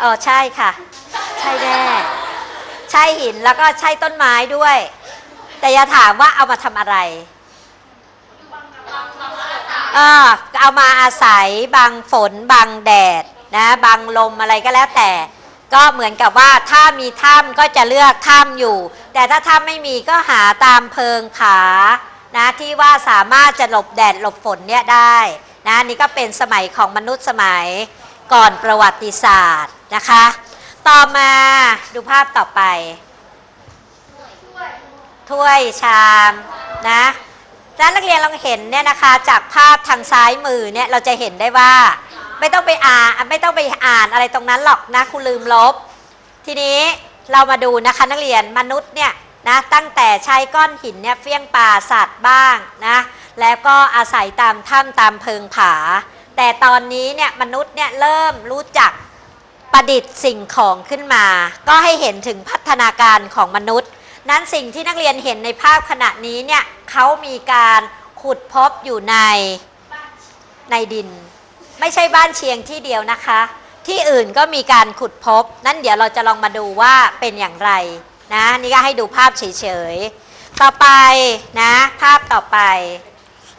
เออใช่ค่ะ ใช่แน่ใช่หินแล้วก็ใช่ต้นไม้ด้วย แต่อย่าถามว่าเอามาทำอะไรเออเอามาอาศัยบังฝนบังแดดนะบังลมอะไรก็แล้วแต่ ก็เหมือนกับว่าถ้ามีถ้ำก็จะเลือกถ้ำอยู่ แต่ถ้าถ้ำไม่มีก็หาตามเพิงผานะที่ว่าสามารถจะหลบแดดหลบฝนเนี่ยได้นะนี่ก็เป็นสมัยของมนุษย์สมัยก่อนประวัติศาสตร์ นะคะ ต่อมาดูภาพต่อไป ถ้วยชามนะถ้านักเรียนลองเห็นเนี่ยนะคะจากภาพทางซ้ายมือเนี่ยเราจะเห็นได้ว่า ไม่ต้องไปอ่านไม่ต้องไปอ่านอะไรตรงนั้นหรอกนะคุณลืมลบ ทีนี้เรามาดูนะคะนักเรียนมนุษย์เนี่ยนะตั้งแต่ใช้ก้อนหินเนี่ยเฟี้ยงปลาสัตว์บ้างนะแล้วก็อาศัยตามถ้ำตามเพิงผา แต่ตอนนี้เนี่ยมนุษย์เนี่ยเริ่มรู้จัก ประดิษฐ์สิ่งของขึ้นมา ก็ให้เห็นถึงพัฒนาการของมนุษย์ นั้นสิ่งที่นักเรียนเห็นในภาพขณะนี้เนี่ยเขามีการขุดพบอยู่ในในดิน ไม่ใช่บ้านเชียงที่เดียวนะคะ ที่อื่นก็มีการขุดพบ นั่นเดี๋ยวเราจะลองมาดูว่าเป็นอย่างไรนะนี่ก็ให้ดูภาพเฉยๆ ต่อไปนะ ภาพต่อไป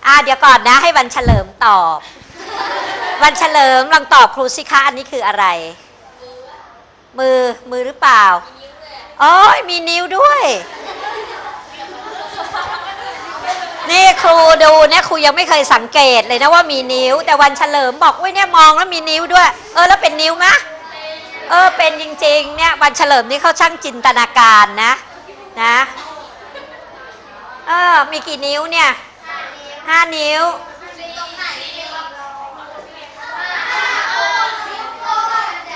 อ่าเดี๋ยวก่อนนะให้วันเฉลิมตอบ วันเฉลิมลองตอบครูสิคะอันนี้คืออะไร มือมือหรือเปล่าโอ้ยมีนิ้วด้วย นี่ครูดูเนี่ยครูยังไม่เคยสังเกตเลยนะว่ามีนิ้ว แต่วันเฉลิมบอกอุ้ยเนี่ยมองแล้วมีนิ้วด้วย เออแล้วเป็นนิ้วมะเออเป็นจริงๆเนี่ยวันเฉลิมนี่เขาช่างจินตนาการนะนะเออมีกี่นิ้วเนี่ยห้านิ้ว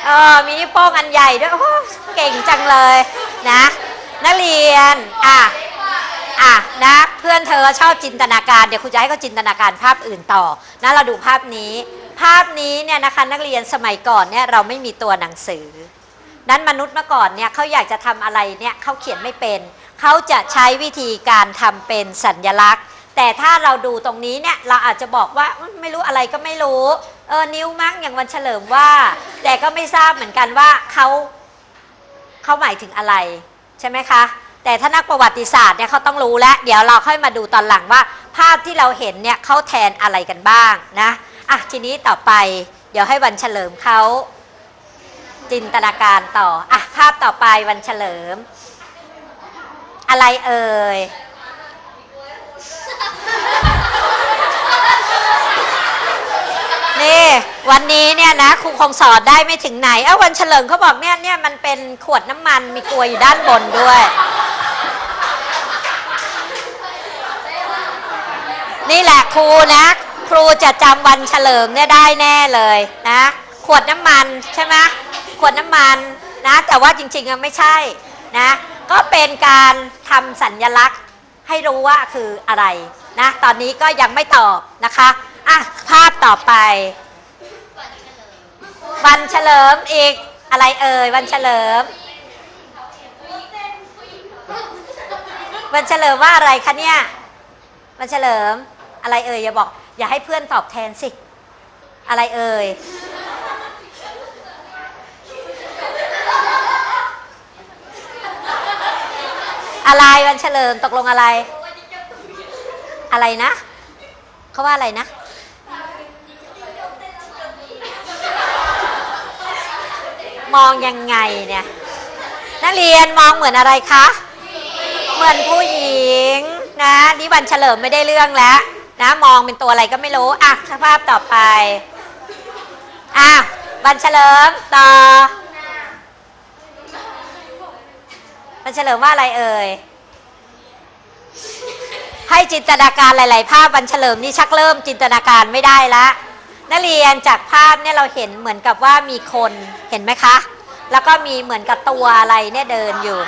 เออมีนิ้วโป้งอันใหญ่ด้วยโอ้โหเก่งจังเลยนะ นักเรียนอะอะนะเพื่อนเธอชอบจินตนาการเดี๋ยวครูจะให้เขาจินตนาการภาพอื่นต่อนะเราดูภาพนี้ ภาพนี้เนี่ยนะคะนักเรียนสมัยก่อนเนี่ยเราไม่มีตัวหนังสือ นั้นมนุษย์เมื่อก่อนเนี่ยเขาอยากจะทำอะไรเนี่ยเขาเขียนไม่เป็นเขาจะใช้วิธีการทำเป็นสัญญลักษณ์ แต่ถ้าเราดูตรงนี้เนี่ยเราอาจจะบอกว่าไม่รู้อะไรก็ไม่รู้เออนิ้วมั้งอย่างวันเฉลิมว่า แต่ก็ไม่ทราบเหมือนกันว่าเขาเขาหมายถึงอะไรใช่ไหมคะ แต่ถ้านักประวัติศาสตร์เนี่ยเขาต้องรู้แล้ว เดี๋ยวเราค่อยมาดูตอนหลังว่า ภาพที่เราเห็นเนี่ยเขาแทนอะไรกันบ้างนะอะทีนี้ต่อไป เดี๋ยวให้วันเฉลิมเขาจินตนาการต่ออะภาพต่อไปวันเฉลิม อะไรเอ่ย นี่วันนี้เนี่ยนะครูคงสอนได้ไม่ถึงไหน เอ้าวันเฉลิมเขาบอกเนี่ยเนี่ยมันเป็นขวดน้ำมันมีกลวยอยู่ด้านบนด้วย นี่แหละครูนะ ครูจะจำวันเฉลิมเนี่ยได้แน่เลยนะ ขวดน้ำมันใช่ไหมขวดน้ำมันนะ แต่ว่าจริงๆอะไม่ใช่นะ ก็เป็นการทำสัญญลักษณ์ให้รู้ว่าคืออะไรนะ ตอนนี้ก็ยังไม่ตอบนะคะ อะ ภาพต่อไป วันเฉลิมอีกอะไรเอ่ยวันเฉลิม วันเฉลิมว่าอะไรคะเนี่ย วันเฉลิมอะไรเอ่ยอย่าบอก อย่าให้เพื่อนตอบแทนสิ อะไรเอ่ยอะไรวันเฉลิมตกลงอะไร อะไรนะเขาว่าอะไรนะ มองยังไงเนี่ย นักเรียนมองเหมือนอะไรคะ เหมือนผู้หญิงนะนี่วันเฉลิมไม่ได้เรื่องแล้วนะมองเป็นตัวอะไรก็ไม่รู้อะภาพต่อไปอะวันเฉลิมต่อวันเฉลิมว่าอะไรเอ่ยให้จินตนาการหลาย ๆ ภาพวันเฉลิมนี่ชักเริ่มจินตนาการไม่ได้ละ นักเรียนจากภาพเนี่ยเราเห็นเหมือนกับว่ามีคนเห็นไหมคะ แล้วก็มีเหมือนกับตัวอะไรเนี่ยเดินอยู่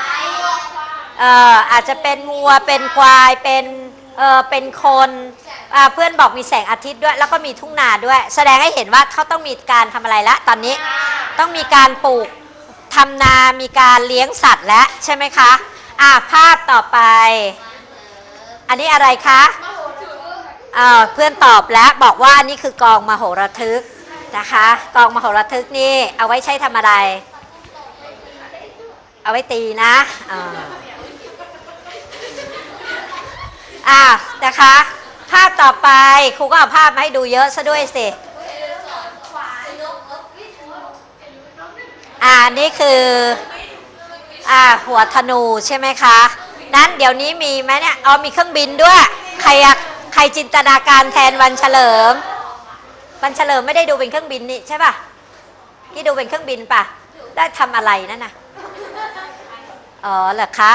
เอ่ออาจจะเป็นวัวเป็นควายเป็นเออเป็นคนเพื่อนบอกมีแสงอาทิตย์ด้วย แล้วก็มีทุ่งนาด้วย แสดงให้เห็นว่าเขาต้องมีการทำอะไรละตอนนี้ ต้องมีการปลูกทำนามีการเลี้ยงสัตว์แล้วใช่ไหมคะอ่าภาพต่อไป อันนี้อะไรคะ อ่าเพื่อนตอบแล้วบอกว่านนี้คือกองมโหระทึกนะคะ กองมโหระทึกนี่เอาไว้ใช้ทำอะไร เอาไว้ตีนะอ่าอ่านะคะ ภาพต่อไปครูก็เอาภาพมาให้ดูเยอะซะด้วยสิอ่านี่คืออ่าหัวธนูใช่ไหมคะ นั้นเดี๋ยวนี้มีไหมเนี่ยเอามีเครื่องบินด้วย ใครอะ ใครจินตนาการแทนวันเฉลิม วันเฉลิมไม่ได้ดูเป็นเครื่องบินนี่ใช่ป่ะที่ดูเป็นเครื่องบินป่ะได้ทำอะไรนั่นน่ะอ๋อเหรอคะ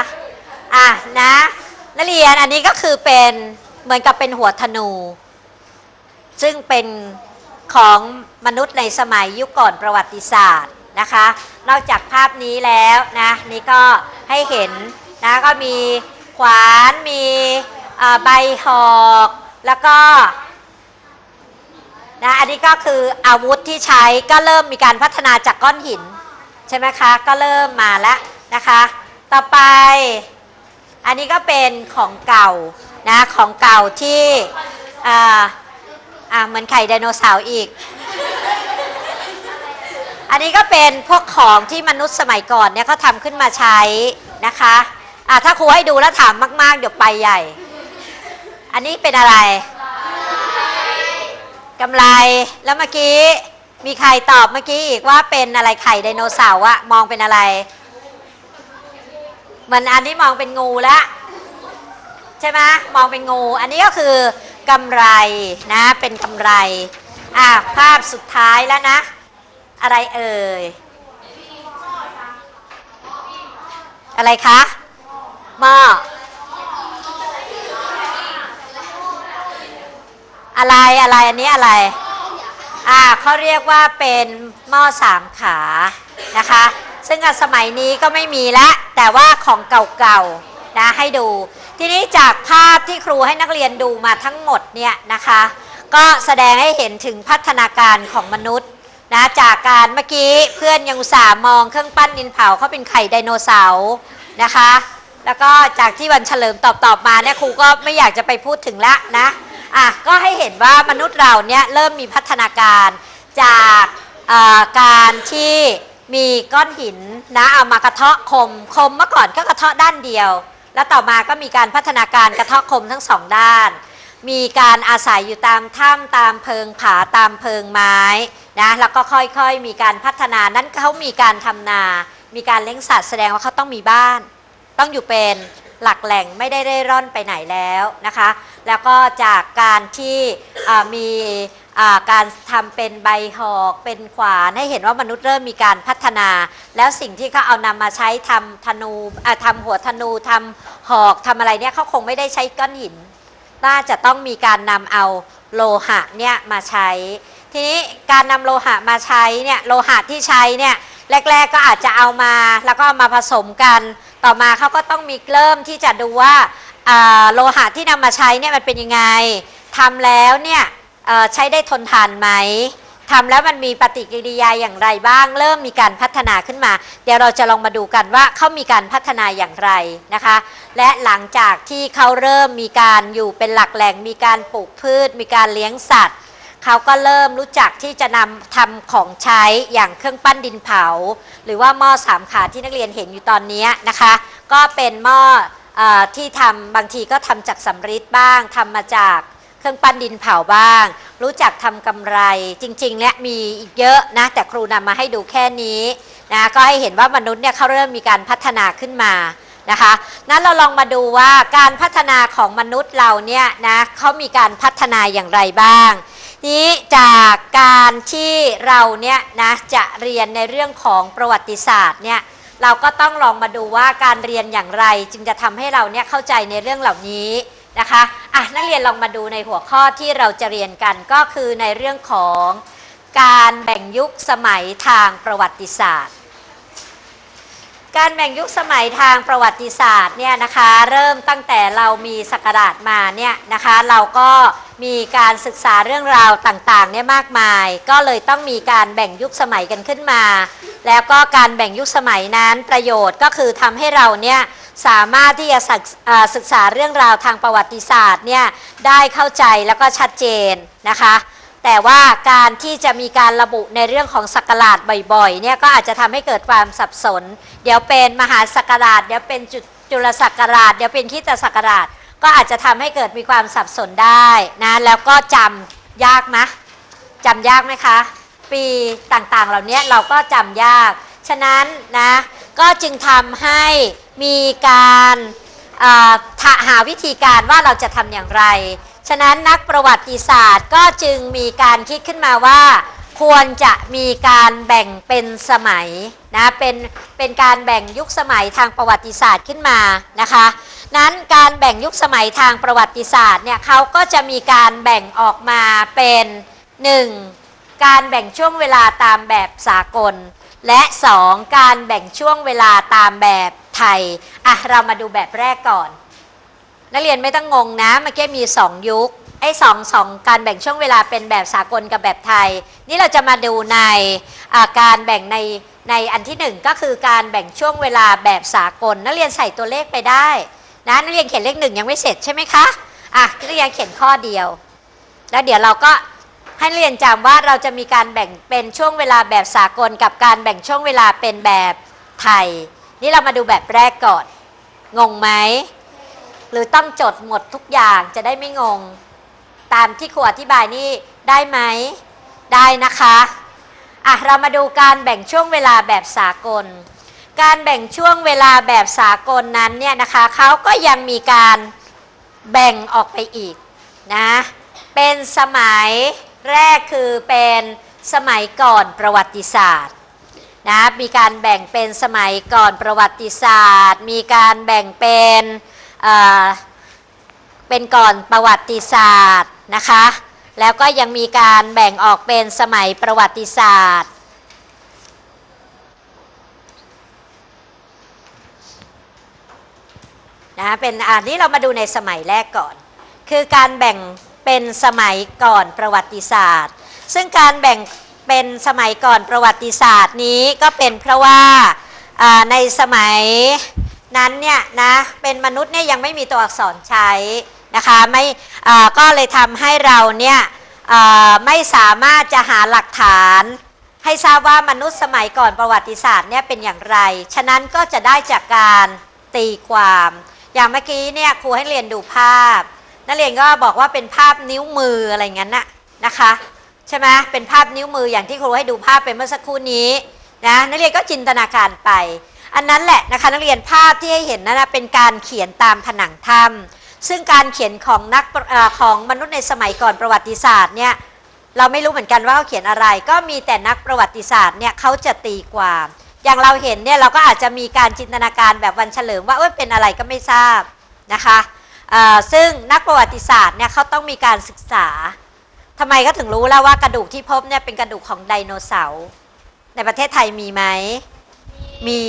อะนะนักเรียนอันนี้ก็คือเป็นเหมือนกับเป็นหัวธนู ซึ่งเป็นของมนุษย์ในสมัยยุคก่อนประวัติศาสตร์นะคะ นอกจากภาพนี้แล้วนะนี่ก็ให้เห็นนะก็มีขวานมี ใบหอกแล้วก็นะอันนี้ก็คืออาวุธที่ใช้ก็เริ่มมีการพัฒนาจากก้อนหิน ใช่ไหมคะ ก็เริ่มมาแล้วนะคะ ต่อไป อันนี้ก็เป็นของเก่านะของเก่าที่อ่าอ่าเหมือนไข่ไดโนเสาร์อีก อันนี้ก็เป็นพวกของที่มนุษย์สมัยก่อนเนี่ยเขาทำขึ้นมาใช้นะคะอะถ้าครูให้ดูแล้วถามมาก ๆ เดี๋ยวไปใหญ่ อันนี้เป็นอะไรกำไร แล้วเมื่อกี้ มีใครตอบเมื่อกี้อีกว่าเป็นอะไรไข่ไดโนเสาร์อะมองเป็นอะไร เหมือนอันนี้มองเป็นงูแล้วใช่ไหมมองเป็นงู อันนี้ก็คือกำไรนะเป็นกำไรอะภาพสุดท้ายแล้วนะ อะไรเอ่ย อะไรคะหม้อ อะไรอะไรอันนี้อะไรอ่าเขาเรียกว่าเป็นหม้อสามขานะคะ ซึ่งสมัยนี้ก็ไม่มีละแต่ว่าของเก่าๆนะให้ดู ทีนี้จากภาพที่ครูให้นักเรียนดูมาทั้งหมดเนี่ยนะคะ ก็แสดงให้เห็นถึงพัฒนาการของมนุษย์นะจากการเมื่อกี้เพื่อนยังอุตส่าห์มองเครื่องปั้นดินเผาเขาเป็นไข่ไดโนเสาร์นะคะ แล้วก็จากที่วันเฉลิมตอบตอบมาเนี่ยครูก็ไม่อยากจะไปพูดถึงละนะ อะก็ให้เห็นว่ามนุษย์เราเนี่ยเริ่มมีพัฒนาการจากการที่มีก้อนหินนะเอามากระเทาะคมคมเมื่อก่อนก็กระเทาะด้านเดียว แล้วต่อมาก็มีการพัฒนาการกระเทาะคมทั้งสองด้าน มีการอาศัยอยู่ตามถ้ำตามเพิงผาตามเพิงไม้นะแล้วก็ค่อยๆ มีการพัฒนานั้นเขามีการทำนา มีการเลี้ยงสัตว์แสดงว่าเขาต้องมีบ้าน ต้องอยู่เป็นหลักแหล่งไม่ได้เร่ร่อนไปไหนแล้วนะคะ แล้วก็จากการที่มีการทำเป็นใบหอกเป็นขวานให้เห็นว่ามนุษย์เริ่มมีการพัฒนา แล้วสิ่งที่เขาเอานำมาใช้ทำธนูอ่าทำหัวธนูทำหอกทำอะไรเนี่ยเขาคงไม่ได้ใช้ก้อนหินน่าจะต้องมีการนำเอาโลหะเนี่ยมาใช้ ทีนี้การนำโลหะมาใช้เนี่ยโลหะที่ใช้เนี่ยแรก ๆก็อาจจะเอามาแล้วก็ามาผสมกัน ต่อมาเขาก็ต้องมีเริ่มที่จะดูว่า โลหะที่นำมาใช้เนี่ยมันเป็นยังไงทำแล้วเนี่ยใช้ได้ทนทานไหมทำแล้วมันมีปฏิกิริยาอย่างไรบ้าง เริ่มมีการพัฒนาขึ้นมา เดี๋ยวเราจะลองมาดูกันว่าเขามีการพัฒนาอย่างไรนะคะ และหลังจากที่เขาเริ่มมีการอยู่เป็นหลักแหล่ง มีการปลูกพืช มีการเลี้ยงสัตว์เขาก็เริ่มรู้จักที่จะนำทำของใช้อย่างเครื่องปั้นดินเผา หรือว่าหม้อสามขาที่นักเรียนเห็นอยู่ตอนนี้นะคะ ก็เป็นหม้อ ที่ทำบางทีก็ทำจากสำริดบ้างทำมาจากเครื่องปั้นดินเผาบ้าง รู้จักทำกำไรจริงๆเนี่ยมีอีกเยอะนะแต่ครูนำมาให้ดูแค่นี้นะก็ให้เห็นว่ามนุษย์เนี่ยเขาเริ่มมีการพัฒนาขึ้นมานะคะนั้นเราลองมาดูว่าการพัฒนาของมนุษย์เราเนี่ยนะเขามีการพัฒนาอย่างไรบ้าง นี้จากการที่เราเนี่ยนะจะเรียนในเรื่องของประวัติศาสตร์เนี่ย เราก็ต้องลองมาดูว่าการเรียนอย่างไร จึงจะทำให้เราเนี่ยเข้าใจในเรื่องเหล่านี้นะคะอะนักเรียนลองมาดูในหัวข้อที่เราจะเรียนกันก็คือในเรื่องของการแบ่งยุคสมัยทางประวัติศาสตร์ การแบ่งยุคสมัยทางประวัติศาสตร์เนี่ยนะคะเริ่มตั้งแต่เรามีศักราชมาเนี่ยนะคะเราก็มีการศึกษาเรื่องราวต่างๆเนี่ยมากมาย ก็เลยต้องมีการแบ่งยุคสมัยกันขึ้นมา แล้วก็การแบ่งยุคสมัยนั้นประโยชน์ก็คือทำให้เราเนี่ยสามารถที่จะศึกษาเรื่องราวทางประวัติศาสตร์เนี่ยได้เข้าใจแล้วก็ชัดเจนนะคะ แต่ว่าการที่จะมีการระบุในเรื่องของศักราชบ่อยๆเนี่ยก็อาจจะทำให้เกิดความสับสน เดี๋ยวเป็นมหาศักราช เดี๋ยวเป็นจุจุลศักราช เดี๋ยวเป็นคริดศักราช ก็อาจจะทำให้เกิดมีความสับสนได้นะแล้วก็จำยากไหมจำยากไหมคะ ปีต่างๆ เหล่านี้เราก็จำยาก ฉะนั้นนะก็จึงทำให้มีการหาวิธีการว่าเราจะทำอย่างไร ฉะนั้นนักประวัติศาสตร์ก็จึงมีการคิดขึ้นมาว่า ควรจะมีการแบ่งเป็นสมัยนะเป็นเป็นการแบ่งยุคสมัยทางประวัติศาสตร์ขึ้นมานะคะนั้นการแบ่งยุคสมัยทางประวัติศาสตร์เนี่ยเขาก็จะมีการแบ่งออกมาเป็น 1. การแบ่งช่วงเวลาตามแบบสากล และ 2. การแบ่งช่วงเวลาตามแบบไทยอะเรามาดูแบบแรกก่อน นักเรียนไม่ต้องงงนะเมื่อกี้มี 2 ยุคไอ้สองสองการแบ่งช่วงเวลาเป็นแบบสากลกับแบบไทย นี่เราจะมาดูในาการแบ่งในในอันที่หนึ่งก็คือการแบ่งช่วงเวลาแบบสากล นักเรียนใส่ตัวเลขไปได้นะนักเรียนเขียนเลขหนึ่งยังไม่เสร็จใช่ไหมคะอะนักเรียนเขียนข้อเดียว แล้วเดี๋ยวเราก็ ให้เรียนจำว่าเราจะมีการแบ่งเป็นช่วงเวลาแบบสากลกับการแบ่งช่วงเวลาเป็นแบบไทย นี่เรามาดูแบบแรกก่อน งงไหม หรือต้องจดหมดทุกอย่างจะได้ไม่งง ตามที่ครูอธิบายนี่ได้ไหม ได้นะคะอะเรามาดูการแบ่งช่วงเวลาแบบสากล การแบ่งช่วงเวลาแบบสากลนั้นเนี่ยนะคะเขาก็ยังมีการแบ่งออกไปอีกนะ เป็นสมัย แรกคือเป็นสมัยก่อนประวัติศาสตร์นะมีการแบ่งเป็นสมัยก่อนประวัติศาสตร์ มีการแบ่งเป็นเเป็นก่อนประวัติศาสตร์นะคะแล้วก็ยังมีการแบ่งออกเป็นสมัยประวัติศาสตร์ นะเป็นอันนี้เรามาดูในสมัยแรกก่อน คือการแบ่ง เป็นสมัยก่อนประวัติศาสตร์ ซึ่งการแบ่งเป็นสมัยก่อนประวัติศาสตร์นี้ก็เป็นเพราะว่าในสมัยนั้นเนี่ยนะเป็นมนุษย์เนี่ยยังไม่มีตัวอักษรใช้นะคะไม่ก็เลยทำให้เราเนี่ยไม่สามารถจะหาหลักฐานให้ทราบว่ามนุษย์สมัยก่อนประวัติศาสตร์เนี่ยเป็นอย่างไร ฉะนั้นก็จะได้จากการตีความ อย่างเมื่อกี้เนี่ยครูให้เรียนดูภาพ นักเรียนก็บอกว่าเป็นภาพนิ้วมืออะไรเงี้ยนะนะคะใช่ไหมเป็นภาพนิ้วมืออย่างที่ครูให้ดูภาพไปเมื่อสักครู่นี้นะนักเรียนก็จินตนาการไป อันนั้นแหละนะคะนักเรียนภาพที่ให้เห็นนั้นนะเป็นการเขียนตามผนังถ้ำซึ่งการเขียนของนักอของมนุษย์ในสมัยก่อนประวัติศาสตร์เนี่ยเราไม่รู้เหมือนกันว่าเขาเขียนอะไร ก็มีแต่นักประวัติศาสตร์เนี่ยเขาจะตีความ อย่างเราเห็นเนี่ยเราก็อาจจะมีการจินตนาการแบบวันเฉลิมว่าเอ้ยเป็นอะไรก็ไม่ทราบนะคะ ซึ่งนักประวัติศาสตร์เนี่ยเขาต้องมีการศึกษาทำไมก็ถึงรู้แล้วว่ากระดูกที่พบเนี่ยเป็นกระดูกของไดโนเสาร์ในประเทศไทยมีไหมมี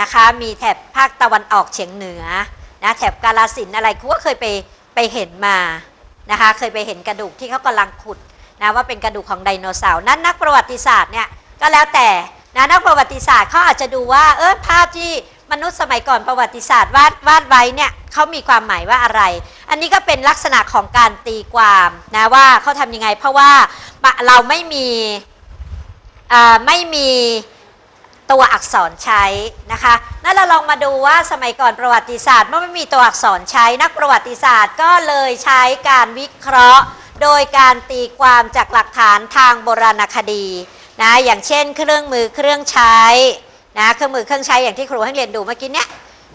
นะคะมีแถบภาคตะวันออกเฉียงเหนือนะแถบกาลสินอะไรครูก็เคยไปไปเห็นมานะคะเคยไปเห็นกระดูกที่เขากำลังขุดนะว่าเป็นกระดูกของไดโนเสาร์นั้นนักประวัติศาสตร์เนี่ยก็แล้วแต่นะนักประวัติศาสตร์เขาอาจจะดูว่าเออภาพที่ มนุษย์สมัยก่อนประวัติศาสตร์วาดวาดไว้เนี่ยเขามีความหมายว่าอะไร อันนี้ก็เป็นลักษณะของการตีความนะว่าเขาทำยังไง เพราะว่าเราไม่มีไม่มีตัวอักษรใช้นะคะนั่นเราลองมาดูว่าสมัยก่อนประวัติศาสตร์เมื่อไม่มีตัวอักษรใช้นักประวัติศาสตร์ก็เลยใช้การวิเคราะห์ โดยการตีความจากหลักฐานทางโบราณคดีนะอย่างเช่น เครื่องมือเครื่องใช้ นะเครื่องมือเครื่องใช้อย่างที่ครูให้เรียนดูเมื่อกี้เนี่ย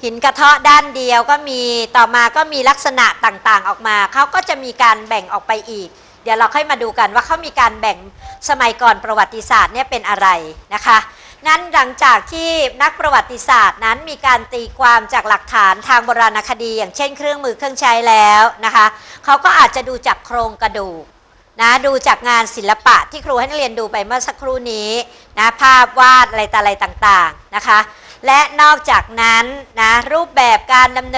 หินกระเทาะด้านเดียวก็มีต่อมาก็มีลักษณะต่างๆออกมาเขาก็จะมีการแบ่งออกไปอีก เดี๋ยวเราค่อยมาดูกันว่าเขามีการแบ่งสมัยก่อนประวัติศาสตร์เนี่ยเป็นอะไรนะคะนั้นหลังจากที่นักประวัติศาสตร์นั้นมีการตีความจากหลักฐานทางโบราณคดี อย่างเช่นเครื่องมือเครื่องใช้แล้วนะคะเขาก็อาจจะดูจากโครงกระดูก นะดูจากงานศิลปะที่ครูให้นักเรียนดูไปเมื่อสักครู่นี้นะภาพวาดอะไรต่ออะไรต่างๆนะคะ และนอกจากนั้นนะรูปแบบการดำเนิน